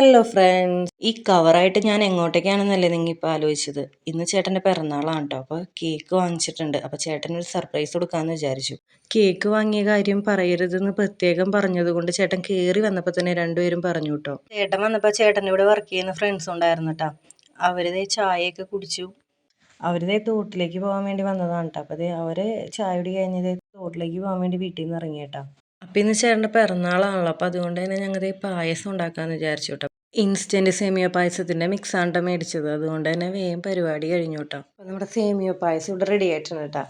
Hello friends. ഈ കവറായിട്ട് ഞാൻ എങ്ങോട്ടേക്കാണെന്നല്ലേ നിങ്ങൾ ഇപ്പോൾ ആലോചിച്ചത്? ഇന്ന് ചേട്ടന്റെ പിറന്നാളാണ് കേട്ടോ അപ്പോൾ കേക്ക് വാങ്ങിച്ചിട്ടുണ്ട്. അപ്പോൾ ചേട്ടന് ഒരു സർപ്രൈസ് കൊടുക്കാമെന്ന് വിചാരിച്ചു. കേക്ക് വാങ്ങിയ കാര്യം പറയരുതെന്ന് പ്രത്യേകം പറഞ്ഞതുകൊണ്ട് ചേട്ടൻ കയറി വന്നപ്പോൾ തന്നെ രണ്ടുപേരും പറഞ്ഞു കേട്ടോ ചേട്ടൻ വന്നപ്പോൾ ചേട്ടന്റെ ഇവിടെ വർക്ക് ചെയ്യുന്ന ഫ്രണ്ട്സ് ഉണ്ടായിരുന്നു കേട്ടോ അവരിതേ ചായയൊക്കെ കുടിച്ചു. അവരിതേ തോട്ടിലേക്ക് പോകാൻ വേണ്ടി വന്നതാണ് കേട്ടോ അപ്പോൾ അതേ അവർ ചായ കുടി കഴിഞ്ഞത് തോട്ടിലേക്ക് പോകാൻ വേണ്ടി വീട്ടിൽ നിന്ന് ഇറങ്ങി കേട്ടോ അപ്പം ഇന്ന് ചേട്ടന്റെ പിറന്നാളാണല്ലോ. അപ്പോൾ അതുകൊണ്ട് തന്നെ ഞങ്ങൾ പായസം ഉണ്ടാക്കാമെന്ന് വിചാരിച്ചു കേട്ടോ ഇൻസ്റ്റന്റ് സേമിയ പായസത്തിന്റെ മിക്സാണ്ട മേടിച്ചത്. അതുകൊണ്ട് തന്നെ വേഗം പരിപാടി കഴിഞ്ഞു കേട്ടോ അപ്പോൾ നമ്മുടെ സേമിയ പായസം ഇവിടെ റെഡി ആയിട്ടുണ്ട് കേട്ടോ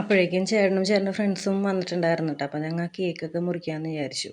അപ്പോഴേക്കും ചേട്ടനും ചേട്ടന്റെ ഫ്രണ്ട്സും വന്നിട്ടുണ്ടായിരുന്നു കേട്ടോ അപ്പോൾ ഞങ്ങൾ കേക്കൊക്കെ മുറിക്കാമെന്ന് വിചാരിച്ചു.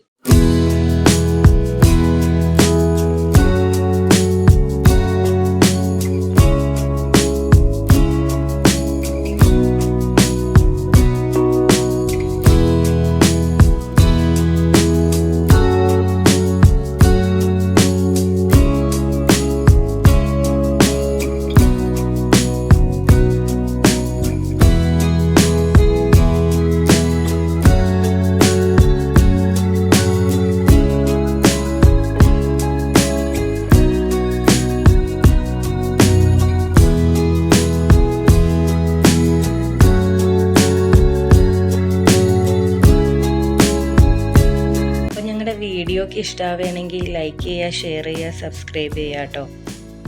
അപ്പോൾ വീഡിയോക്ക് ഇഷ്ടമാവുകയാണെങ്കിൽ ലൈക്ക് ചെയ്യുക ഷെയർ ചെയ്യുക സബ്സ്ക്രൈബ് ചെയ്യുക കേട്ടോ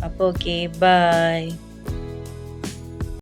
അപ്പോൾ ഓക്കെ ബൈ